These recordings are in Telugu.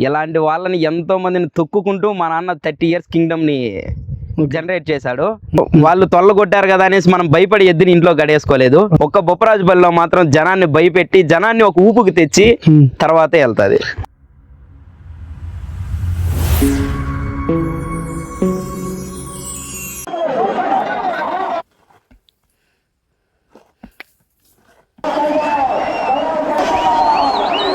ఇలాంటి వాళ్ళని ఎంతో మందిని తొక్కుకుంటూ మా నాన్న థర్టీ ఇయర్స్ కింగ్డమ్ని జనరేట్ చేశాడు. వాళ్ళు తొల్లగొట్టారు కదా అనేసి మనం భయపడి ఎద్దుని ఇంట్లో గడేసుకోలేదు. ఒక్క బొప్పరాజుపల్లిలో మాత్రం జనాన్ని భయపెట్టి జనాన్ని ఒక ఊపుకి తెచ్చి. తర్వాతే వెళ్తాది.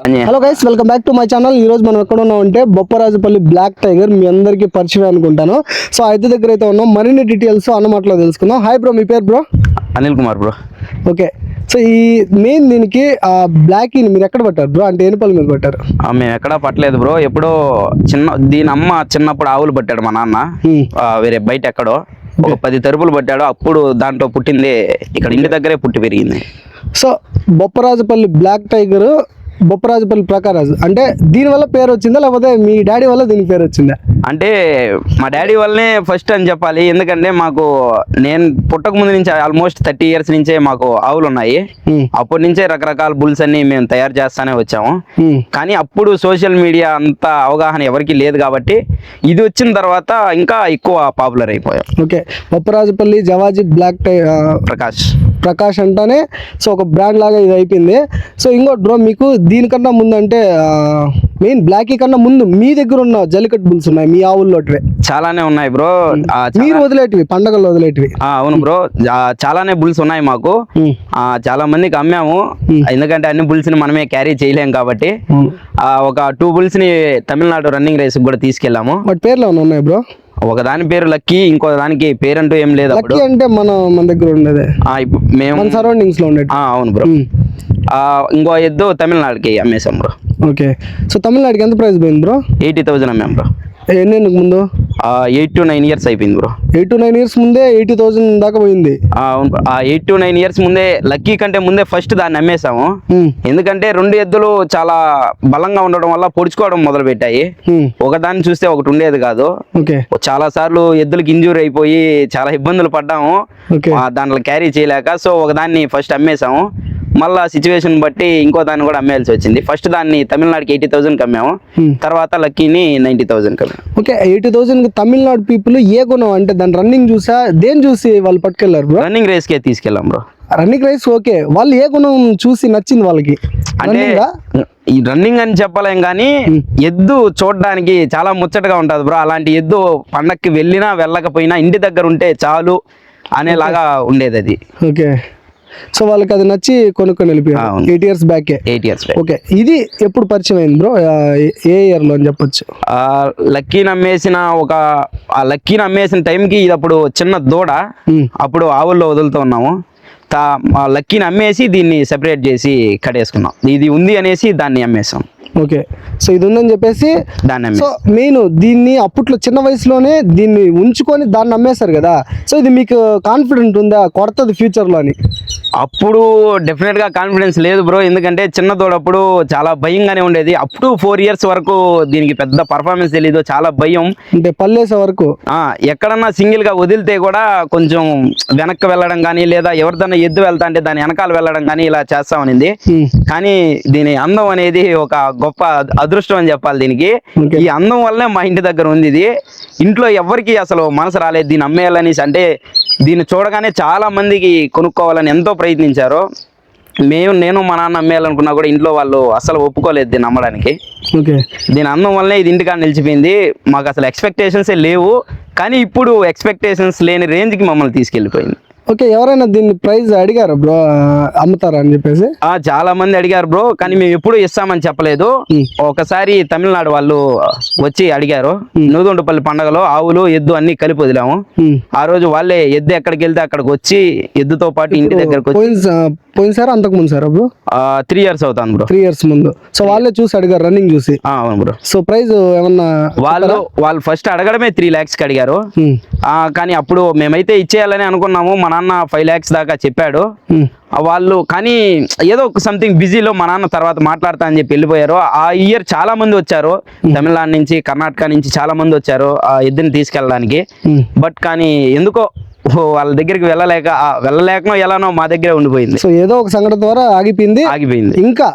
Hello guys welcome back to my channel ఈ రోజు మనం ఎక్కడ ఉన్నాం అంటే బొప్పరాజుపల్లి బ్లాక్ టైగర్ మీ అందరికీ పరిచయం అనుకుంటాను. సో అయితే దగ్గర అయితే ఉన్నాం. మరిన్ని డీటెయిల్స్ అన్నమాటలో తెలుసుకుందాం. హాయ్ బ్రో మీ పేరు bro Anil Kumar bro okay so ఈ మెయిన్ దీనికి ఆ బ్లాక్ మీరు ఎక్కడ పట్టారు బ్రో అంటే ఎనుపల్లి మీద పట్టారు. మేము ఎక్కడా పట్టలేదు బ్రో ఎప్పుడో చిన్న దీని అమ్మ చిన్నప్పుడు ఆవులు పట్టాడు మా నాన్న. Hmm. వేరే బయట ఎక్కడో. ఒక పది తరుపులు పట్టాడు. అప్పుడు దాంట్లో పుట్టింది ఇక్కడ ఇంటి దగ్గరే పుట్టి పెరిగింది. So Bopparajupalli black tiger Bopparajupalli ప్రకారాజు. అంటే దీని వల్ల పేరు వచ్చిందా లేకపోతే మీ డాడీ వల్ల దీనికి పేరు వచ్చిందా అంటే మా డాడీ వల్లనే ఫస్ట్ అని చెప్పాలి. ఎందుకంటే మాకు నేను పుట్టక ముందు నుంచి ఆల్మోస్ట్ థర్టీ ఇయర్స్ నుంచే మాకు ఆవులు ఉన్నాయి. అప్పటి నుంచే రకరకాల బుల్స్ అన్ని మేము తయారు చేస్తానే వచ్చాము. కానీ అప్పుడు సోషల్ మీడియా అంత అవగాహన ఎవరికి లేదు కాబట్టి ఇది వచ్చిన తర్వాత ఇంకా ఎక్కువ పాపులర్ అయిపోయాం. ఓకే. బొప్పరాజుపల్లి జవాజీ బ్లాక్ ప్రకాష్. ప్రకాష్ అంటానే సో ఒక బ్రాండ్ లాగా ఇది అయిపోయింది. సో ఇంకోటి బ్రో మీకు దీనికన్నా ముందు అంటే మెయిన్ బ్లాకీ కన్నా ముందు మీ దగ్గర ఉన్న జల్లికట్టు బుల్స్ ఉన్నాయి. మీ ఆవుల్లోటివే. చాలానే ఉన్నాయి బ్రో. మీరు వదిలేటివి పండగల్లో వదిలేటివి. అవును బ్రో. చాలానే బుల్స్ ఉన్నాయి మాకు. చాలా మందికి అమ్మాము. ఎందుకంటే అన్ని బుల్స్ని మనమే క్యారీ చేయలేం కాబట్టి. ఆ, ఒక టూ బుల్స్ని తమిళనాడు రన్నింగ్ రేస్ కూడా తీసుకెళ్ళాము. వాటి పేర్లు ఉన్నాయి బ్రో? ఒక దాని పేరు లక్కీ ఇంకో దానికి పేరంటూ ఏం లేదు లక్కీ అంటే మన మన దగ్గర ఉండేదే. మేము సరౌండింగ్స్లో ఉండేది ఆ, అవును బ్రో. ఇంకో ఎద్దు తమిళనాడుకి అమ్మేశాం బ్రో. ఓకే. సో తమిళనాడుకి ఎంత ప్రైస్ పోయింది బ్రో? ఎయిటీ థౌజండ్ అమ్మాం బ్రో. ఎన్ని ముందు? ఎయిట్ టు నైన్ ఇయర్స్ అయిపోయింది bro. Eight to nine years ముందే ఎయిటీ థౌసండ్ దాకా పోయింది. ఎయిట్ టు నైన్ ఇయర్స్ ముందే లక్కీ కంటే ముందే ఫస్ట్ దాన్ని అమ్మేశాము. Hmm. ఎందుకంటే రెండు ఎద్దులు చాలా బలంగా ఉండడం వల్ల పొడుచుకోవడం మొదలు పెట్టాయి. ఒకదాన్ని చూస్తే ఒకటి ఉండేది కాదు. ఓకే. చాలా సార్లు ఎద్దులకి ఇంజూరీ అయిపోయి చాలా ఇబ్బందులు పడ్డాము. దాంట్లో క్యారీ చేయలేక సో ఒకదాన్ని ఫస్ట్ అమ్మేశాము. మళ్ళా సిచ్యువేషన్ బట్టి ఇంకో దాన్ని కూడా అమ్మేయాల్సి వచ్చింది. ఫస్ట్ దాన్ని తమిళనాడుకి ఎయిటీ థౌసండ్కి అమ్మాము. Hmm. తర్వాత లక్కీని నైంటీ థౌసండ్కి అమ్మాము. Okay eighty thousand Tamil Nadu people ఏ గుణం అంటే దాని రన్నింగ్ చూసా? దేని చూసి వాళ్ళు పట్టుకెళ్ళారు బ్రో రన్నింగ్ రేస్కే తీసుకెళ్ళాం బ్రో రన్నింగ్ రైస్ ఓకే. వాళ్ళు ఏ గుణం చూసి నచ్చింది వాళ్ళకి? అంటే? ఈ రన్నింగ్ అని చెప్పలేం కానీ ఎద్దు చూడడానికి చాలా ముచ్చటగా ఉంటుంది బ్రో అలాంటి ఎద్దు పండక్కి వెళ్ళినా వెళ్ళకపోయినా ఇంటి దగ్గర ఉంటే చాలు అనేలాగా ఉండేది అది. ఓకే సో వాళ్ళకి అది నచ్చి కొనుక్కొని వెళ్ళిపోయారు. ఎయిట్ ఇయర్స్ బ్యాకే ఎయిట్ ఇయర్స్ ఓకే ఇది ఎప్పుడు పరిచయం అయింది బ్రో ఏ ఇయర్లో అని చెప్పొచ్చు. లక్కీని అమ్మేసిన ఒక ఆ లక్కీని అమ్మేసిన టైంకి ఇది అప్పుడు చిన్న దూడ Hmm. అప్పుడు ఆవుల్లో వదులుతూ ఉన్నాము. లక్కీని అమ్మేసి దీన్ని సెపరేట్ చేసి కడేసుకున్నాం ఇది ఉంది అనేసి దాన్ని అమ్మేసాం. ఓకే సో ఇది ఉందని చెప్పేసి దాన్ని సో మెయిన్ దీన్ని అప్పట్లో చిన్న వయసులోనే దీన్ని ఉంచుకొని దాన్ని అమ్మేశారు కదా. సో ఇది మీకు కాన్ఫిడెంట్ ఉందా? కొడుతుంది ఫ్యూచర్లో అని అప్పుడు డెఫినెట్గా కాన్ఫిడెన్స్ లేదు బ్రో ఎందుకంటే చిన్న దూడప్పుడు చాలా భయంగానే ఉండేది. అప్ టు ఫోర్ ఇయర్స్ వరకు దీనికి పెద్ద పర్ఫార్మెన్స్ తెలీదు. చాలా భయం. అంటే పల్లేసే వరకు. ఎక్కడన్నా సింగిల్గా వదిలితే కూడా కొంచెం వెనక్కి వెళ్ళడం కానీ లేదా ఎవరిదన్నా ఎద్దు వెళ్తా అంటే దాని వెనకాల వెళ్ళడం కానీ ఇలా చేస్తామనింది Hmm. కానీ దీని అందం అనేది ఒక గొప్ప అదృష్టం అని చెప్పాలి దీనికి. ఈ అందం వల్లనే మా ఇంటి దగ్గర ఉంది ఇది. ఇంట్లో ఎవరికి అసలు మనసు రాలేదు. దీన్ని అమ్మేయాలనేసి అంటే దీన్ని చూడగానే చాలా మందికి కొనుక్కోవాలని ఎంతో ప్రయత్నించారు మేము నేను మా నాన్న అమ్మేయాలనుకున్నా కూడా ఇంట్లో వాళ్ళు అసలు ఒప్పుకోలేదు దీన్ని అమ్మడానికి ఓకే. దీని అందం వల్లనే ఇది ఇంటికాడ నిలిచిపోయింది. మాకు అసలు ఎక్స్పెక్టేషన్సే లేవు. కానీ ఇప్పుడు ఎక్స్పెక్టేషన్స్ లేని రేంజ్కి మమ్మల్ని తీసుకెళ్ళిపోయింది. ఓకే ఎవరైనా దీన్ని ప్రైస్ అడిగారా బ్రో? అమ్ముతారా అని చెప్పేసి? ఆ చాలా మంది అడిగారు బ్రో కానీ మేము ఎప్పుడు ఇస్తామని చెప్పలేదు. ఒకసారి తమిళనాడు వాళ్ళు వచ్చి అడిగారు. నూదుంటపల్లి పండగలో ఆవులు ఎద్దు అన్ని కలిపి వదిలాము. ఆ రోజు వాళ్ళే ఎద్దు ఎక్కడికి వెళ్తే అక్కడికి వచ్చి ఎద్దుతో పాటు ఇంటి దగ్గరకు పోయినసారి అంతకు ముందు సార్ బ్రో? త్రీ ఇయర్స్ అవుతాను బ్రో. త్రీ ఇయర్స్ ముందు. సో వాళ్ళే చూసి అడిగారు రన్నింగ్ చూసి. అవును బ్రో. సో ప్రైస్ ఏమన్నా వాళ్ళు వాళ్ళు ఫస్ట్ అడగడమే త్రీ ల్యాక్స్కి అడిగారు. Hmm. ఆ, కానీ అప్పుడు మేమైతే ఇచ్చేయాలని అనుకున్నాము. మా నాన్న ఫైవ్ ల్యాక్స్ దాకా చెప్పాడు. వాళ్ళు కానీ ఏదో ఒక సంథింగ్ బిజీలో మా నాన్న తర్వాత మాట్లాడతా అని చెప్పి వెళ్ళిపోయారు. ఆ ఇయర్ చాలా మంది వచ్చారు. తమిళనాడు నుంచి కర్ణాటక నుంచి చాలా మంది వచ్చారు ఆ ఎద్దుని తీసుకెళ్ళడానికి. బట్ కానీ ఎందుకో వాళ్ళ దగ్గరికి వెళ్ళలేక వెళ్ళలేకనో ఎలానో మా దగ్గరే ఉండిపోయింది. సో ఏదో ఒక సంఘటన ద్వారా ఆగిపోయింది. ఆగిపోయింది. ఇంకా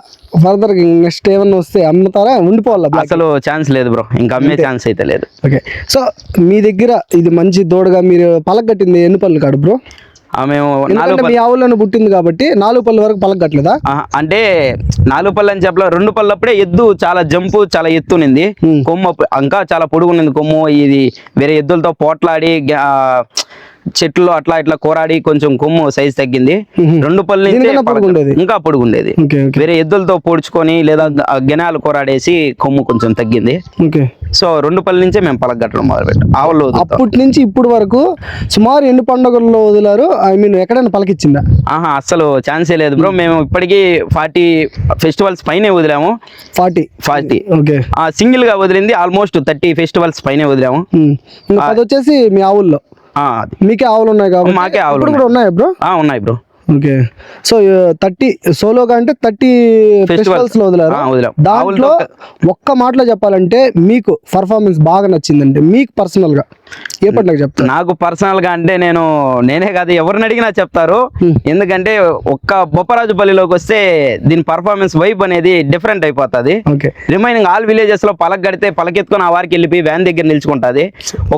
ఫర్దర్ నెక్స్ట్ ఏమన్నా వస్తే అమ్ముతారా? ఉండిపోవాలా? అసలు ఛాన్స్ లేదు బ్రో ఇంకా అమ్మే ఛాన్స్ అయితే లేదు. ఓకే సో మీ దగ్గర ఇది మంచి దూడగా మీరు పలకట్టింది ఎన్ని పళ్ళు కాడు బ్రో మీ ఆవులను పుట్టింది కాబట్టి నాలుగు పళ్ళు వరకు పలకట్లేదా అంటే నాలుగు పళ్ళు అని చెప్పలే రెండు పళ్ళు అప్పుడే ఎద్దు చాలా జంపు చాలా ఎత్తునింది. కొమ్ము ఇంకా చాలా పొడుగునింది కొమ్ము. ఇది వేరే ఎద్దులతో పోట్లాడి చెట్లు అట్లా ఇట్లా కోరాడి కొంచెం కొమ్ము సైజ్ తగ్గింది. రెండు పళ్ళు నుంచే. ఇంకా పొడుగుండేది. వేరే ఎద్దులతో పొడుచుకొని లేదా గెనాలు కోరాడేసి కొమ్ము కొంచెం తగ్గింది. ఓకే. సో రెండు పళ్ళ నుంచే మేము పలకట్టడం మొదలుపెట్టాం. ఆవులు. అప్పటి నుంచి ఇప్పుడు వరకు సుమారు ఎన్ని పండుగల్లో వదిలారు? ఐ మీన్ ఎక్కడైనా పలకిచ్చిందా? ఆహా అసలు ఛాన్సే లేదు బ్రో. మేము ఇప్పటికీ ఫార్టీ ఫెస్టివల్స్ పైనే వదిలాము. ఫార్టీ. ఫార్టీ. ఓకే. ఆ సింగిల్గా వదిలింది ఆల్మోస్ట్ థర్టీ ఫెస్టివల్స్ పైనే వదిలాము. అది వచ్చేసి మీ ఆవుల్లో. మీకే ఆవులు ఉన్నాయి కాబట్టి మాకే ఆవులు ఇప్పుడు కూడా ఉన్నాయా. బ్రో? ఆ, ఉన్నాయి బ్రో. ఓకే. సో థర్టీ సోలోగా అంటే థర్టీ ఫెస్టివల్స్లో వదిలారు. దాంట్లో ఒక్క మాటలో చెప్పాలంటే మీకు పర్ఫార్మెన్స్ బాగా నచ్చిందంటే మీకు పర్సనల్గా ఏ పండుగ చెప్తారు? నాకు పర్సనల్గా అంటే నేను నేనే కాదు ఎవరిని అడిగినా చెప్తారు. ఎందుకంటే ఒక్క బొప్పరాజుపల్లిలోకి వస్తే దీని పర్ఫార్మెన్స్ వైబ్ అనేది డిఫరెంట్ అయిపోతుంది. ఓకే. రిమైనింగ్ ఆల్ విలేజెస్లో పలక గడితే పలకెత్తుకొని ఆ వారికి వెళ్ళిపోయి వ్యాన్ దగ్గర నిల్చుకుంటది.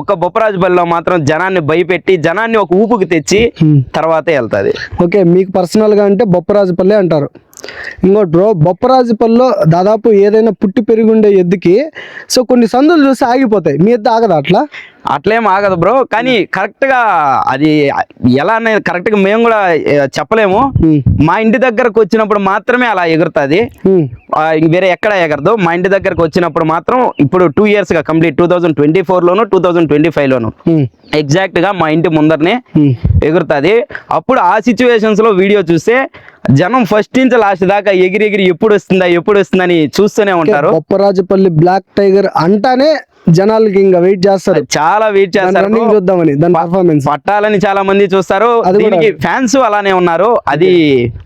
ఒక్క బొప్పరాజుపల్లిలో మాత్రం జనాన్ని భయపెట్టి జనాన్ని ఒక ఊపుకి తెచ్చి. తర్వాతే వెళ్తాది. ఓకే మీకు పర్సనల్గా అంటే బొప్పరాజుపల్లి అంటారు. ఇంకోటి బ్రో బొప్పరాజుపల్లిలో దాదాపు ఏదైనా పుట్టి పెరిగి ఉండే ఎద్దుకి సో కొన్ని సందులు చూసి ఆగిపోతాయి మీ ఎద్దు ఆగదా అట్లా అట్లేం ఆగదు బ్రో కానీ కరెక్ట్గా అది ఎలా అనేది కరెక్ట్గా మేము కూడా చెప్పలేము. మా ఇంటి దగ్గరకు వచ్చినప్పుడు మాత్రమే అలా ఎగురుతుంది. వేరే ఎక్కడ ఎగరదు మా ఇంటి దగ్గరకు వచ్చినప్పుడు మాత్రం ఇప్పుడు టూ ఇయర్స్గా complete two thousand twenty four లోను టూ థౌజండ్ ట్వంటీ ఫైవ్ లోను ఉమ్. ఎగ్జాక్ట్గా మా ఇంటి ముందరనే. ఎగురుతుంది అప్పుడు ఆ సిచ్యువేషన్స్లో వీడియో చూస్తే జనం ఫస్ట్ నుంచి లాస్ట్ దాకా ఎగిరి ఎగిరి ఎప్పుడు వస్తుందా ఎప్పుడు వస్తుందని చూస్తూనే ఉంటారు. బొప్పరాజుపల్లి బ్లాక్ టైగర్ అంటానే జనాలకి ఇంకా వెయిట్ చేస్తారు. చాలా వెయిట్ చేస్తారు. చూద్దామని దాని పర్ఫార్మెన్స్ పట్టాలని చాలా మంది చూస్తారు. దీనికి ఫ్యాన్స్ అలానే ఉన్నారు. అది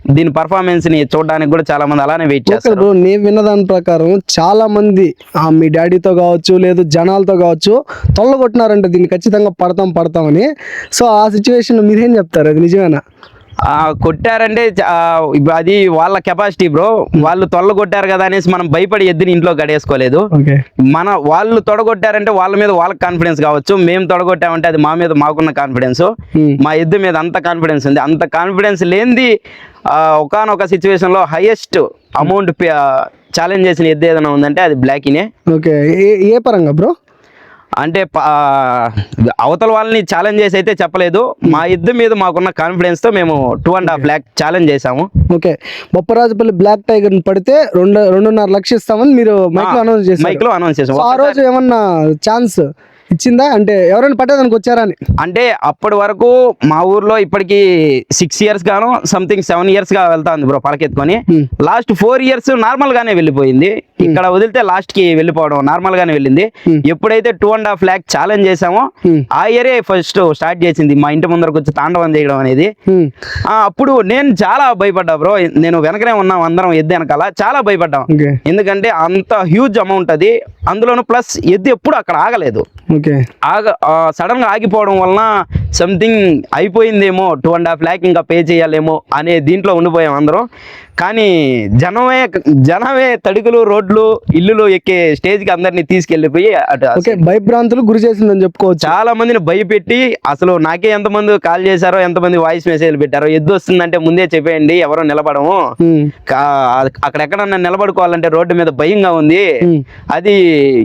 దీని పర్ఫార్మెన్స్ని చూడడానికి కూడా చాలా మంది అలానే వెయిట్ చేస్తారు. నేను విన్న దాని ప్రకారం చాలా మంది ఆ, మీ డాడీతో కావచ్చు లేదు జనాలతో కావచ్చు తొల్లగొట్టినారంటే దీన్ని ఖచ్చితంగా పడతాం పడతామని. సో ఆ సిచ్యువేషన్ మీరేం చెప్తారు? అది నిజమేనా? కొట్టారంటే అది వాళ్ళ కెపాసిటీ బ్రో వాళ్ళు తొల్ల కొట్టారు కదా అనేసి మనం భయపడి ఎద్దుని ఇంట్లో గడేసుకోలేదు. మన వాళ్ళు తొడగొట్టారంటే వాళ్ళ మీద వాళ్ళకి కాన్ఫిడెన్స్ కావచ్చు. మేము తొడగొట్టామంటే అది మా మీద మాకున్న కాన్ఫిడెన్స్. మా ఎద్దు మీద అంత కాన్ఫిడెన్స్ ఉంది. అంత కాన్ఫిడెన్స్ లేనిది ఒకనొక సిచ్యువేషన్లో హైయెస్ట్ అమౌంట్ ఛాలెంజ్ చేసిన ఎద్దు ఏదైనా ఉందంటే అది బ్లాకినే ఓకే. ఏ ఏ పరంగా బ్రో అంటే అవతల వాళ్ళని ఛాలెంజ్ చేసి అయితే చెప్పలేదు. మా ఇద్దరి మీద మాకున్న కాన్ఫిడెన్స్తో మేము two and half lakh challenge చేసాము ఓకే బొప్పరాజుపల్లి బ్లాక్ టైగర్ పడితే రెండు రెండున్నర లక్షలు ఇస్తామని మీరు మైక్లో అనౌన్స్ చేశారు. మైక్లో అనౌన్స్ చేసాం సో ఆ రోజు ఏమన్నా ఛాన్స్ ఇచ్చిందా? అంటే ఎవరైనా పట్టేదానికి వచ్చారా అని? అంటే అప్పటి వరకు మా ఊర్లో ఇప్పటికి సిక్స్ ఇయర్స్ గాను సంథింగ్ సెవెన్ ఇయర్స్గా వెళ్తా ఉంది బ్రో పలకెత్తుకొని. Hmm. Last four years normal గానే వెళ్ళిపోయింది. ఇక్కడ వదిలితే లాస్ట్కి వెళ్ళిపోవడం నార్మల్ గానే వెళ్ళింది. Hmm. ఎప్పుడైతే two and half lakh challenge చేసామో Hmm. ఆ ఇయరే ఫస్ట్ స్టార్ట్ చేసింది మా ఇంటి ముందరకు వచ్చి తాండవం చేయడం అనేది. ఆ, అప్పుడు నేను చాలా భయపడ్డా బ్రో నేను వెనకనే ఉన్నాం అందరం ఎద్దు వెనకాల చాలా భయపడ్డాం. ఎందుకంటే అంత హ్యూజ్ అమౌంట్ అది. అందులోను ప్లస్ ఎద్దు ఎప్పుడు అక్కడ ఆగలేదు. ఆగ సడన్గా ఆగిపోవడం వలన సంథింగ్ అయిపోయిందేమో టూ అండ్ హాఫ్ ల్యాక్ ఇంకా పే చేయాలేమో అనే దీంట్లో ఉండిపోయాం అందరం. కానీ జనమే జనమే తడుకులు రోడ్లు ఇల్లులు ఎక్కే స్టేజ్కి అందరినీ తీసుకెళ్ళిపోయి అటు ఓకే భయభ్రాంతులు గురి చేసిందని చెప్పుకోవచ్చు చాలా మందిని భయపెట్టి అసలు నాకే ఎంతమంది కాల్ చేశారో ఎంతమంది వాయిస్ మెసేజ్ పెట్టారో ఎద్దు వస్తుందంటే ముందే చెప్పేయండి ఎవరో నిలబడము హ్మ్. కా- అక్కడ ఎక్కడన్నా నిలబడుకోవాలంటే రోడ్డు మీద భయంగా ఉంది. అది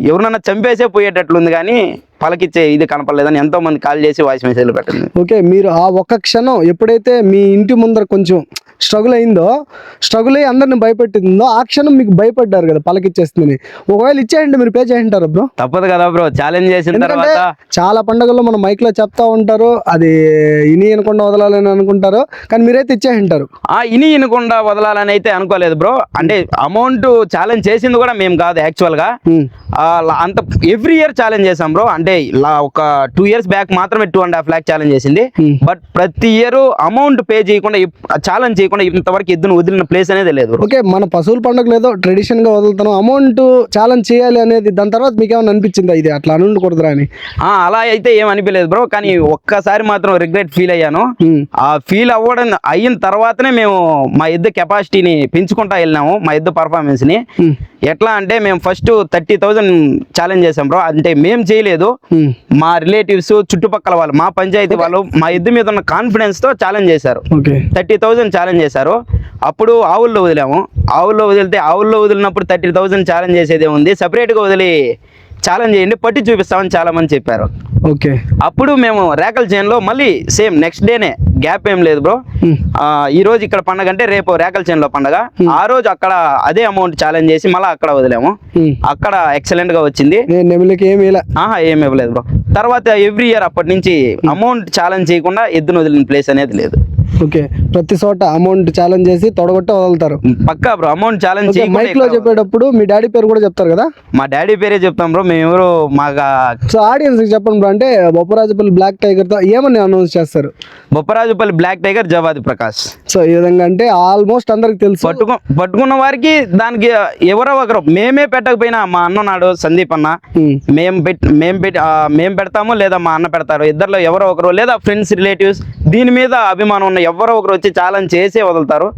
ఎవరినన్నా చంపేసే పోయేటట్లుంది కానీ పలకిచ్చే ఇది కనపడలేదని ఎంతో మంది కాల్ చేసి వాయిస్ మెసేజ్లు పెట్టింది. ఓకే మీరు ఆ ఒక్క క్షణం ఎప్పుడైతే మీ ఇంటి ముందర కొంచెం స్ట్రగుల్ అయిందో స్ట్రగుల్ అయ్యి అందరిని భయపెట్టిందో ఆ క్షణం మీకు భయపడ్డారు కదా పలకిచ్చేస్తుందని ఒకవేళ ఇచ్చేయండి మీరు పే చేయంటారు బ్రో తప్పదు కదా బ్రో ఛాలెంజ్ చేసిన తర్వాత. చాలా పండుగల్లో మనం మైక్లో చెప్తా ఉంటారు అది ఇని అనకుండా వదలాలని అనుకుంటారు కానీ మీరైతే ఇచ్చేయంటారు. ఆ ఇని ఇనకుండా వదలాలని అయితే అనుకోలేదు బ్రో అంటే అమౌంట్ ఛాలెంజ్ చేసింది కూడా మేము కాదు యాక్చువల్గా. అంత ఎవ్రీ ఇయర్ ఛాలెంజ్ చేసాం బ్రో అంటే ఇలా ఒక టూ ఇయర్స్ బ్యాక్ మాత్రమే two and half lakh challenge చేసింది. Hmm. బట్ ప్రతి ఇయర్ అమౌంట్ పే చేయకుండా ఛాలెంజ్ చేయకుండా ఇంతవరకు ఎద్దును వదిలిన ప్లేస్ అనేది లేదు. ఓకే మన పశువుల పండుగ ఏదో ట్రెడిషన్గా వదులుతున్నాం అమౌంట్ ఛాలెంజ్ చేయాలి అనేది దాని తర్వాత మీకు ఏమైనా అనిపించిందా ఇది? అట్లా అని. ఉండకూడదురా అని అలా అయితే ఏం అనిపించలేదు బ్రో కానీ ఒక్కసారి మాత్రం రిగ్రెట్ ఫీల్ అయ్యాను. ఉమ్, ఆ ఫీల్ అవ్వడం అయిన తర్వాతనే మేము మా ఎద్దు కెపాసిటీని పెంచుకుంటా వెళ్ళినాము మా ఎద్దు పర్ఫార్మెన్స్ని ఉమ్, ఎట్లా అంటే మేము ఫస్ట్ థర్టీ థౌజండ్ ఛాలెంజ్ చేసాం బ్రో అంటే మేము చేయలేదు. మా రిలేటివ్స్ చుట్టుపక్కల వాళ్ళు మా పంచాయతీ వాళ్ళు మా ఎద్దు మీద ఉన్న కాన్ఫిడెన్స్తో ఛాలెంజ్ చేశారు. థర్టీ థౌజండ్ ఛాలెంజ్ చేశారు. అప్పుడు ఆవుల్లో వదిలాము. ఆవుల్లో వదిలితే ఆవుల్లో వదిలినప్పుడు థర్టీ థౌజండ్ ఛాలెంజ్ చేసేదే ఉంది సపరేట్గా వదిలి ఛాలెంజ్ చేయండి పట్టి చూపిస్తామని చాలా మంది చెప్పారు. ఓకే. అప్పుడు మేము రేకల చేనులో మళ్ళీ సేమ్ నెక్స్ట్ డేనే గ్యాప్ ఏం లేదు బ్రో. ఈ రోజు ఇక్కడ పండగ అంటే రేపు రేకల చేనులో పండగ. ఆ రోజు అక్కడ అదే అమౌంట్ ఛాలెంజ్ చేసి మళ్ళీ అక్కడ వదిలాము. అక్కడ ఎక్సలెంట్గా వచ్చింది. ఆహా ఏమి ఇవ్వలేదు బ్రో. తర్వాత ఎవ్రీ ఇయర్ అప్పటి నుంచి అమౌంట్ ఛాలెంజ్ చేయకుండా ఎద్దును వదిలిన ప్లేస్ అనేది లేదు. ఓకే. ప్రతి చోట అమౌంట్ ఛాలెంజ్ చేసి తొడగొట్ట వదులుతారు. పక్కా బ్రో అమౌంట్ ఛాలెంజ్ మైక్లో చెప్పేటప్పుడు మీ డాడీ పేరు కూడా చెప్తారు కదా? మా డాడీ పేరే చెప్తాం బ్రో మేము ఎవరు మాకు సో ఆడియన్స్ చెప్పండి బ్రో అంటే బొప్పరాజపల్లి బ్లాక్ టైగర్తో ఏమని అనౌన్స్ చేస్తారు? Bopparajupalli black tiger Javadi Prakash. So ఈ విధంగా అంటే ఆల్మోస్ట్ అందరికి తెలుసు. పట్టుకు పట్టుకున్న వారికి దానికి ఎవరో ఒకరు మేమే పెట్టకపోయినా మా అన్న నాడు సందీప్ అన్న. మేము పెట్ మేము పెట్టి మేము పెడతాము లేదా మా అన్న పెడతారు ఇద్దరిలో ఎవరో ఒకరు లేదా ఫ్రెండ్స్ రిలేటివ్స్ దీని మీద అభిమానం ఉన్న ఎవరో ఒకరు వచ్చి ఛాలెంజ్ చేసే వదులుతారు.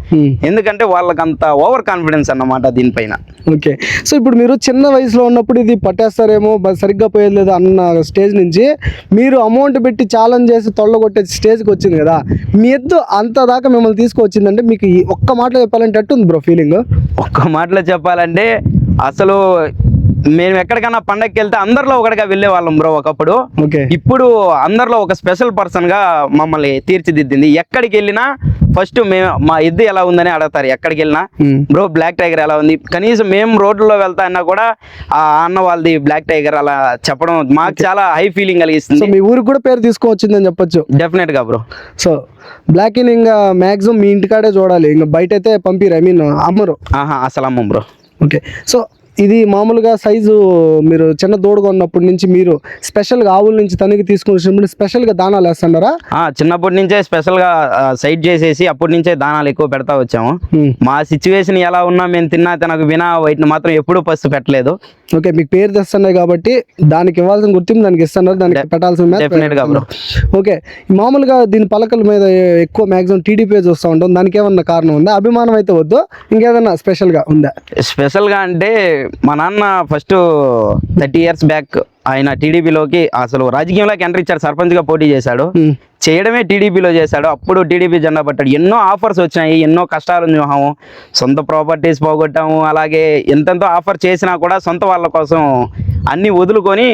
ఎందుకంటే వాళ్ళకి అంత ఓవర్ కాన్ఫిడెన్స్ అన్నమాట దీనిపైన. ఓకే. సో ఇప్పుడు మీరు చిన్న వయసులో ఉన్నప్పుడు ఇది పట్టేస్తారేమో సరిగ్గా పోయేది లేదు అన్న స్టేజ్ నుంచి మీరు అమౌంట్ పెట్టి ఛాలెంజ్ చేసి తొళ్ళగొట్టే స్టేజ్కి వచ్చింది కదా. మీ ఎద్దు అంత దాకా మిమ్మల్ని తీసుకొచ్చిందంటే మీకు ఒక్క మాటలో చెప్పాలంటే ఎట్టుంది బ్రో ఫీలింగ్ ఒక్క మాటలో చెప్పాలంటే అసలు మేము ఎక్కడికైనా పండగకి వెళ్తే అందరిలో ఒకటిగా వెళ్ళే వాళ్ళం బ్రో ఒకప్పుడు. ఓకే. ఇప్పుడు అందరిలో ఒక స్పెషల్ పర్సన్గా మమ్మల్ని తీర్చిదిద్దింది. ఎక్కడికి వెళ్ళినా ఫస్ట్ మేము మా ఎద్దు ఎలా ఉందని అడుగుతారు ఎక్కడికి వెళ్ళినా. బ్రో బ్లాక్ టైగర్ ఎలా ఉంది? కనీసం మేము రోడ్లలో వెళ్తా అన్నా కూడా ఆ అన్న వాళ్ళది బ్లాక్ టైగర్ అలా చెప్పడం మాకు చాలా హై ఫీలింగ్ సో కలిగిస్తుంది మీ ఊరికి కూడా పేరు తీసుకొచ్చిందని చెప్పొచ్చు. డెఫినెట్గా బ్రో సో బ్లాక్ ఇన్ ఇంకా మ్యాక్సిమం మీ ఇంటికాడే చూడాలి. ఇంకా బయట అయితే పంపిరు ఐ మీన్ అమ్మరు. ఆహా అసలు అమ్మం బ్రో ఓకే. సో ఇది మామూలుగా సైజు మీరు చిన్న దూడగా ఉన్నప్పటి నుంచి మీరు స్పెషల్గా ఆవుల నుంచి తనకి తీసుకుని స్పెషల్గా దానాలు వేస్తున్నారా చిన్నప్పటి నుంచే స్పెషల్గా సైడ్ చేసేసి అప్పటి నుంచే దానాలు ఎక్కువ పెడతా వచ్చాము. మా సిచ్యువేషన్ ఎలా ఉన్నా మేము తిన్నా తినకు వినా వాటిని మాత్రం ఎప్పుడూ పస్తు పెట్టలేదు. ఓకే మీకు పేరు తెస్తున్నాయి కాబట్టి దానికి ఇవ్వాల్సిన గుర్తింపు దానికి ఇస్తున్నారు దానికి పెట్టాల్సిన. ఓకే మామూలుగా దీని పలకల మీద ఎక్కువ మ్యాక్సిమం టీడీపీ చూస్తూ ఉంటాం దానికి ఏమన్నా కారణం ఉందా? అభిమానం అయితే వద్దు ఇంకేదన్నా స్పెషల్గా ఉందా? స్పెషల్గా అంటే మా నాన్న ఫస్ట్ థర్టీ ఇయర్స్ బ్యాక్ ఆయన టీడీపీలోకి అసలు రాజకీయంలోకి ఎంటర్ ఇచ్చాడు సర్పంచ్గా పోటీ చేశాడు. చేయడమే టీడీపీలో చేశాడు అప్పుడు టీడీపీ జెండా పట్టాడు. ఎన్నో ఆఫర్స్ వచ్చినాయి ఎన్నో కష్టాలు చూసాము సొంత ప్రాపర్టీస్ పోగొట్టాము అలాగే ఎంతెంతో ఆఫర్ చేసినా కూడా సొంత వాళ్ళ కోసం అన్ని వదులుకొని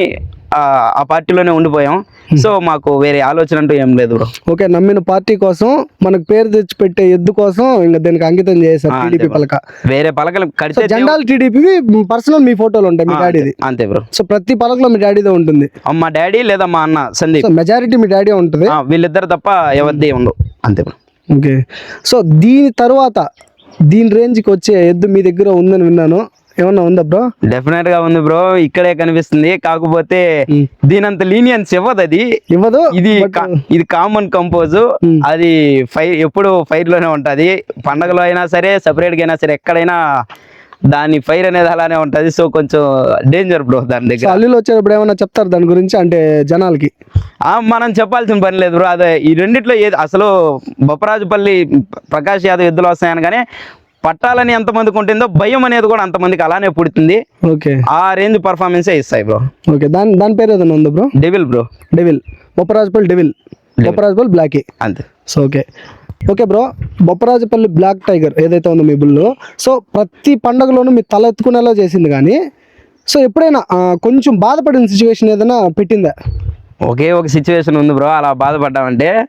ఆ, పార్టీలోనే ఉండిపోయాం. సో మాకు వేరే ఆలోచన అంటూ ఏం లేదు బ్రో. ఓకే నమ్మిన పార్టీ కోసం మనకు పేరు తెచ్చి పెట్టే ఎద్దు కోసం ఇంకా దీనికి అంకితం చేశారు టీడీపీ పలక. వేరే పలకలు కడితే జెండాలు టీడీపీ పర్సనల్ మీ ఫోటోలు ఉంటాయి మీ డాడీది. అంతే- బ్రో. సో ప్రతి పలకలో మీ డాడీదే ఉంటుంది. మా డాడీ లేదా మా అన్న సందీప్. మెజారిటీ మీ డాడీ ఉంటుంది. వీళ్ళిద్దరు తప్ప ఎవరిది ఉండవు. అంతే బ్రో. ఓకే. సో దీని తర్వాత దీని రేంజ్కి వచ్చే ఎద్దు మీ దగ్గర ఉందని విన్నాను. ఏమన్నా ఉందా బ్రో? డెఫినెట్గా ఉంది బ్రో. ఇక్కడే కనిపిస్తుంది. కాకపోతే. దీనంత లీనియన్స్ ఇవ్వదు అది. ఇవ్వదు ఇది ఇది కామన్ కంపోజ్. అది ఫైర్ ఎప్పుడు ఫైర్లోనే ఉంటది. పండగలో అయినా సరే సపరేట్గా అయినా సరే ఎక్కడైనా దాని ఫైర్ అనేది అలానే ఉంటది. సో కొంచెం డేంజర్ బ్రో దాని దగ్గర. అల్లులు వచ్చేటప్పుడు ఏమన్నా చెప్తారు దాని గురించి? అంటే జనాలకి. ఆ, మనం చెప్పాల్సిన పని లేదు బ్రో. అదే ఈ రెండిట్లో ఏది అసలు బొప్పరాజుపల్లి ప్రకాష్ యాదవ్ ఎద్దులు వస్తాయని కానీ పట్టాలని ఎంతమందికి ఉంటుందో భయం అనేది కూడా అంతమందికి అలానే పుడుతుంది. ఓకే. ఆ రేంజ్ పర్ఫార్మెన్సే ఇస్తాయి బ్రో. ఓకే దాని దాని పేరు ఏదైనా ఉందా bro? Devil bro. Devil. Bopparajapalli devil. Bopparajapalli blacky. అంతే. So okay. Okay bro Bopparajapalli black tiger ఏదైతే ఉందో మీ బుల్లు సో ప్రతి పండగలోనూ మీ తల ఎత్తుకునేలా చేసింది కానీ సో ఎప్పుడైనా కొంచెం బాధపడిన సిచ్యువేషన్ ఏదైనా పెట్టిందా? ఒకే ఒక సిచ్యువేషన్ ఉంది బ్రో అలా బాధపడ్డామంటే.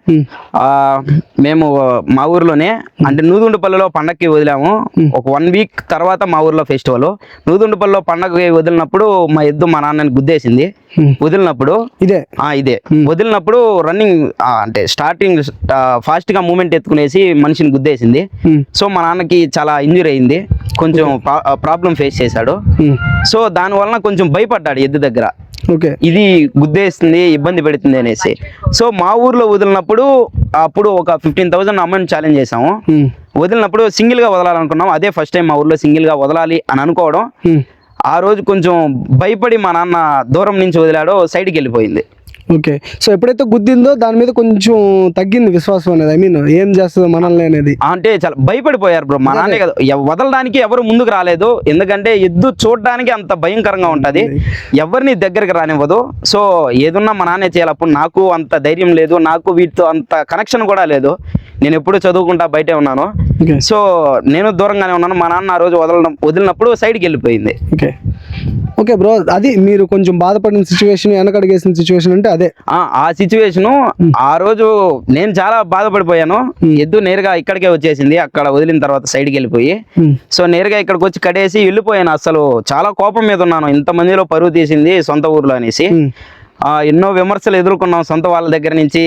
ఆ, మేము మా ఊర్లోనే అంటే నూదుండుపల్లిలో పండగకి వదిలాము. ఒక వన్ వీక్ తర్వాత మా ఊర్లో ఫెస్టివల్ నూదుండుపల్లిలో పండగకి వదిలినప్పుడు మా ఎద్దు మా నాన్నని గుద్దేసింది. వదిలినప్పుడు ఇదే? ఆ, ఇదే. వదిలినప్పుడు రన్నింగ్ అంటే స్టార్టింగ్ ఫాస్ట్గా మూమెంట్ ఎత్తుకునేసి మనిషిని గుద్దేసింది. సో మా నాన్నకి చాలా ఇంజురీ అయింది. కొంచెం ప్రాబ్లం ఫేస్ చేశాడు. సో దాని వలన కొంచెం భయపడ్డాడు ఎద్దు దగ్గర. ఇది గుద్దేస్తుంది ఇబ్బంది పెడుతుంది అనేసి. సో మా ఊర్లో వదిలినప్పుడు అప్పుడు ఒక ఫిఫ్టీన్ థౌసండ్ అమౌంట్ ఛాలెంజ్ చేసాము. వదిలినప్పుడు సింగిల్గా వదలాలనుకున్నాం. అదే ఫస్ట్ టైం మా ఊర్లో సింగిల్గా వదలాలి అని అనుకోవడం. ఆ రోజు కొంచెం భయపడి మా నాన్న దూరం నుంచి వదిలాడో సైడ్కి వెళ్ళిపోయింది. ఓకే. సో ఎప్పుడైతే గుద్దిందో దాని మీద కొంచెం తగ్గింది విశ్వాసం అనేది ఐ మీన్ ఏం చేస్తుంది మనల్ని అనేది. అంటే చాలా భయపడిపోయారు బ్రో. మా నాన్నే కదా వదలడానికి ఎవరు ముందుకు రాలేదు. ఎందుకంటే ఎద్దు చూడడానికి అంత భయంకరంగా ఉంటది. ఎవరిని దగ్గరికి రానివ్వదు. సో ఏదున్నా మా నాన్నే చేయాలి. అప్పుడు నాకు అంత ధైర్యం లేదు. నాకు వీటితో అంత కనెక్షన్ కూడా లేదు. నేను ఎప్పుడు చదువుకుంటా బయటే ఉన్నాను. సో నేను దూరంగానే ఉన్నాను. మా నాన్న ఆ రోజు వదలడం వదిలినప్పుడు సైడ్కి వెళ్ళిపోయింది. ఓకే. ఓకే బ్రో అది మీరు కొంచెం బాధపడిన సిచ్యువేషన్ వెనకడిగేసిన సిచ్యువేషన్ అంటే అదే. ఆ సిచ్యువేషన్ ఆ రోజు నేను చాలా బాధపడిపోయాను. ఎద్దు నేరుగా ఇక్కడికే వచ్చేసింది. అక్కడ వదిలిన తర్వాత సైడ్కి వెళ్ళిపోయి. సో నేరుగా ఇక్కడికి వచ్చి కడేసి వెళ్ళిపోయాను. అసలు చాలా కోపం మీద ఉన్నాను. ఇంతమందిలో పరువు తీసింది సొంత ఊర్లో అనేసి. ఎన్నో విమర్శలు ఎదుర్కొన్నాం సొంత వాళ్ళ దగ్గర నుంచి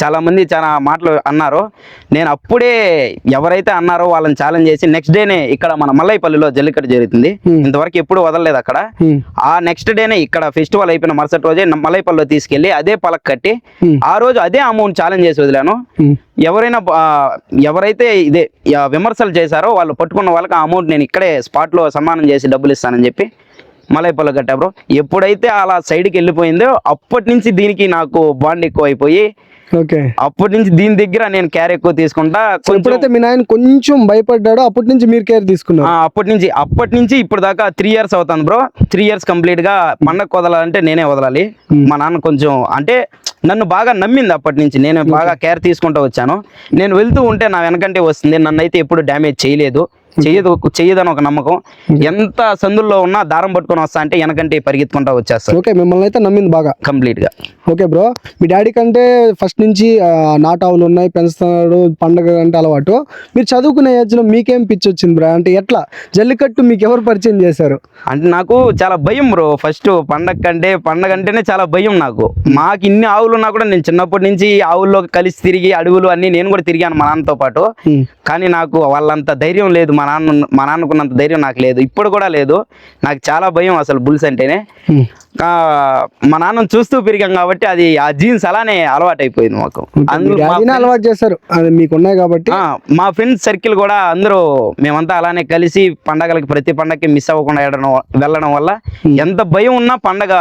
చాలా మంది చాలా మాటలు అన్నారు నేను అప్పుడే ఎవరైతే అన్నారో వాళ్ళని ఛాలెంజ్ చేసి నెక్స్ట్ డేనే ఇక్కడ మన మల్లైపల్లిలో జల్లికట్టు జరుగుతుంది. ఇంతవరకు ఎప్పుడు వదలలేదు అక్కడ. ఆ నెక్స్ట్ డేనే ఇక్కడ ఫెస్టివల్ అయిపోయిన మరుసటి రోజే మల్లైపల్లిలో తీసుకెళ్ళి అదే పలక కట్టి. ఆ రోజు అదే అమౌంట్ ఛాలెంజ్ చేసి వదిలాను. ఎవరైనా ఎవరైతే ఇదే విమర్శలు చేశారో వాళ్ళు పట్టుకున్న వాళ్ళకి ఆ అమౌంట్ నేను ఇక్కడే స్పాట్లో సన్మానం చేసి డబ్బులు ఇస్తానని చెప్పి మలైపల్లి కట్టా బ్రో ఎప్పుడైతే అలా సైడ్కి వెళ్ళిపోయిందో అప్పటి నుంచి దీనికి నాకు బాండ్ ఎక్కువ అయిపోయి ఓకే. అప్పటి నుంచి దీని దగ్గర నేను కేర్ ఎక్కువ తీసుకుంటా. ఎప్పుడైతే మీ నాయన కొంచెం భయపడ్డాడో అప్పటి నుంచి మీరు కేర్ తీసుకున్నారు? ఆ, అప్పటి నుంచి అప్పటి నుంచి ఇప్పుడు దాకా త్రీ ఇయర్స్ అవుతుంది బ్రో త్రీ ఇయర్స్ కంప్లీట్గా పండగ వదలాలంటే నేనే వదలాలి. మా నాన్న కొంచెం అంటే నన్ను బాగా నమ్మింది అప్పటి నుంచి. నేను బాగా కేర్ తీసుకుంటూ వచ్చాను. నేను వెళ్తూ ఉంటే నా వెనకంటే వస్తుంది. నన్ను అయితే ఎప్పుడు డ్యామేజ్ చేయలేదు. చెయ్యదు చెయ్యదని ఒక నమ్మకం. ఎంత సందుల్లో ఉన్నా దారం పట్టుకొని వస్తా అంటే వెనకంటే పరిగెత్తుకుంటా వచ్చేస్తారు ఓకే మిమ్మల్ని అయితే నమ్మింది బాగా. కంప్లీట్గా ఓకే బ్రో మీ డాడీ కంటే ఫస్ట్ నుంచి నాటావులు ఉన్నాయి పెంచుతున్నాడు పండగ అంటే అలవాటు. మీరు చదువుకునే ఏజ్లో మీకేం పిచ్చి వచ్చింది బ్రో? అంటే ఎట్లా? జల్లికట్టు మీకు ఎవరు పరిచయం చేశారు? అంటే నాకు చాలా భయం బ్రో. ఫస్ట్ పండగ కంటే పండగ అంటేనే చాలా భయం నాకు. మాకు ఇన్ని ఆవులు ఉన్నా కూడా నేను చిన్నప్పటి నుంచి ఆవుల్లో కలిసి తిరిగి అడవులు అన్ని నేను కూడా తిరిగాను మా నాన్నతో పాటు. కానీ నాకు వాళ్ళంత ధైర్యం లేదు మా నాన్న మా నాన్నకున్నంత ధైర్యం నాకు లేదు. ఇప్పుడు కూడా లేదు. నాకు చాలా భయం అసలు బుల్స్ అంటేనే. మా నాన్నను చూస్తూ పెరిగాం కాబట్టి అది ఆ జీన్స్ అలానే అలవాటు అయిపోయింది మాకు అలవాటు చేశారు. అది మీకు ఉన్నాయి కాబట్టి మా ఫ్రెండ్స్ సర్కిల్ కూడా అందరూ మేమంతా అలానే కలిసి పండగలకి ప్రతి పండగకి మిస్ అవ్వకుండా వెళ్ళడం వెళ్ళడం వల్ల ఎంత భయం ఉన్నా పండగ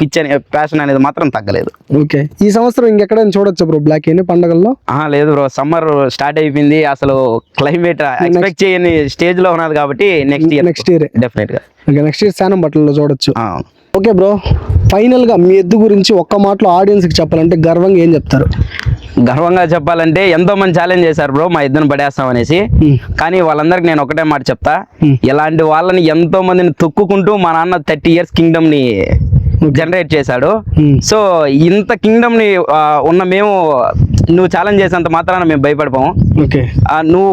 పిచ్ అనే ప్యాషన్ అనేది మాత్రం తగ్గలేదు. ఓకే. ఈ సంవత్సరం ఇంకెక్కడైనా చూడొచ్చు బ్రో బ్లాక్ అయిన పండగల్లో? ఆ, లేదు బ్రో సమ్మర్ స్టార్ట్ అయిపోయింది. అసలు క్లైమేట్ ఎక్స్పెక్ట్ చేయని స్టేజ్లో ఉన్నది కాబట్టి నెక్స్ట్ ఇయర్ నెక్స్ట్ ఇయర్ డెఫినెట్గా నెక్స్ట్ ఇయర్ శానం బట్టల్లో చూడొచ్చు. ఓకే బ్రో ఫైనల్గా మీ ఎద్దు గురించి ఒక్క మాటలో ఆడియన్స్కి చెప్పాలంటే గర్వంగా ఏం చెప్తారు గర్వంగా చెప్పాలంటే ఎంతో మంది ఛాలెంజ్ చేశారు బ్రో మా ఇద్దరిని పడేస్తాం అనేసి. కానీ వాళ్ళందరికి నేను ఒకటే మాట చెప్తా. ఇలాంటి వాళ్ళని ఎంతో మందిని తొక్కుకుంటూ మా నాన్న థర్టీ ఇయర్స్ కింగ్డమ్ని జనరేట్ చేశాడు. సో ఇంత కింగ్డమ్ని ఉన్న మేము నువ్వు ఛాలెంజ్ చేసేంత మాత్రాన మేము భయపడిపోము ఓకే. ఆ, నువ్వు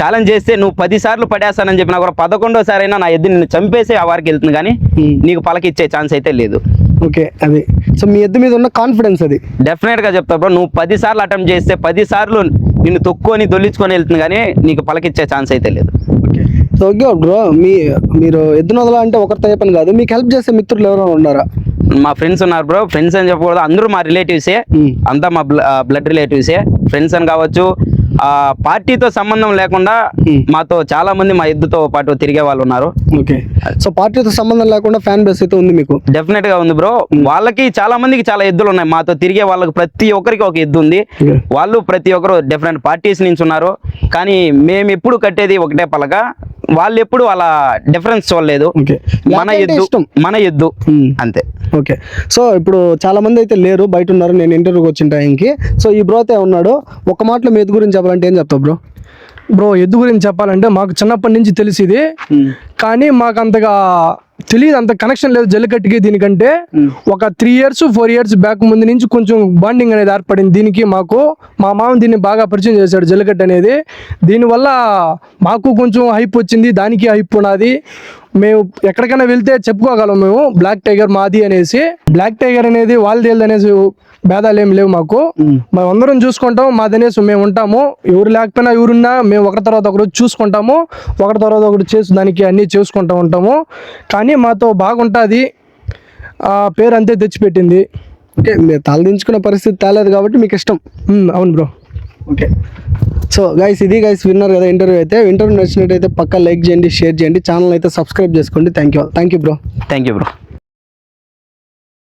ఛాలెంజ్ చేస్తే నువ్వు పది సార్లు పడేస్తానని చెప్పినా కూడా పదకొండోసారి అయినా నా ఎద్దు నిన్ను చంపేసి ఆ వారికి వెళ్తుంది కానీ. నీకు పలకిచ్చే ఛాన్స్ అయితే లేదు. ఓకే అది. సో మీ ఎద్దు మీద ఉన్న కాన్ఫిడెన్స్ అది. డెఫినెట్గా చెప్తా బ్రో నువ్వు పది సార్లు అటెంప్ట్ చేస్తే పది సార్లు నిన్ను తొక్కుని దొల్లించుకొని వెళ్తుంది కానీ నీకు పలకిచ్చే ఛాన్స్ అయితే లేదు. ఓకే. సో ఓకే బ్రో మీ మీరు ఎద్దును వదలాలంటే ఒకరితో పని కాదు. మీకు హెల్ప్ చేసే మిత్రులు ఎవరైనా ఉన్నారా? మా ఫ్రెండ్స్ ఉన్నారు బ్రో. ఫ్రెండ్స్ అని చెప్పకూడదు. అందరూ మా రిలేటివ్సే. అంతా మా బ్లడ్ రిలేటివ్సే. ఫ్రెండ్స్ అని కావచ్చు. ఆ పార్టీతో సంబంధం లేకుండా. మాతో చాలా మంది మా ఎద్దుతో పాటు తిరిగే వాళ్ళు ఉన్నారు. ఓకే. సో పార్టీతో సంబంధం లేకుండా ఫ్యాన్ బేస్ అయితే ఉంది మీకు? డెఫినెట్గా ఉంది బ్రో. వాళ్ళకి చాలా మందికి చాలా ఎద్దులు ఉన్నాయి. మాతో తిరిగే వాళ్ళకి ప్రతి ఒక్కరికి ఒక ఎద్దు ఉంది. వాళ్ళు ప్రతి ఒక్కరు డిఫరెంట్ పార్టీస్ నుంచి ఉన్నారు. కానీ మేము ఎప్పుడు కట్టేది ఒకటే పలక. వాళ్ళు ఎప్పుడు అలా డిఫరెన్స్ చూడలేదు. ఓకే. మన ఎద్దు ఇష్టం. మన ఎద్దు. అంతే. ఓకే. సో ఇప్పుడు చాలా మంది అయితే లేరు బయట ఉన్నారు నేను ఇంటర్వ్యూకి వచ్చిన టైంకి సో ఈ బ్రో అయితే ఉన్నాడు. ఒక మాటలో మీ ఎద్దు గురించి చెప్పాలంటే ఏం చెప్తావు బ్రో బ్రో ఎద్దు గురించి చెప్పాలంటే మాకు చిన్నప్పటి నుంచి తెలిసింది. కానీ మాకు అంతగా తెలియదు అంత కనెక్షన్ లేదు జల్లికట్టుకి దీనికంటే. ఒక three years four years back ముందు నుంచి కొంచెం బాండింగ్ అనేది ఏర్పడింది దీనికి మాకు. మా మామ దీన్ని బాగా పరిచయం చేశాడు జల్లికట్టు అనేది. దీనివల్ల మాకు కొంచెం హైప్ వచ్చింది దానికి హైప్ ఉన్నది. మేము ఎక్కడికైనా వెళ్తే చెప్పుకోగలం మేము బ్లాక్ టైగర్ మాది అనేసి. బ్లాక్ టైగర్ అనేది వాళ్ళది అనేసి భేదాలు ఏం లేవు మాకు. మేము అందరం చూసుకుంటాం మాదనేసి మేము ఉంటాము. ఎవరు లేకపోయినా ఎవరున్నా మేము ఒకరి తర్వాత ఒకరు చూసుకుంటాము. ఒకరి తర్వాత ఒకరు చేసి దానికి అన్నీ చేసుకుంటూ ఉంటాము. కానీ మాతో బాగుంటుంది. ఆ పేరు అంతే తెచ్చిపెట్టింది. ఓకే మీరు తలదించుకునే పరిస్థితి తేలేదు కాబట్టి మీకు ఇష్టం. ఉమ్, అవును బ్రో. ఓకే. సో గైస్ ఇది గైస్ విన్నారు కదా ఇంటర్వ్యూ అయితే. ఇంటర్వ్యూ నచ్చినట్టయితే పక్క లైక్ చేయండి షేర్ చేయండి. ఛానల్ అయితే సబ్స్క్రైబ్ చేసుకోండి. Thank you thank you bro thank you bro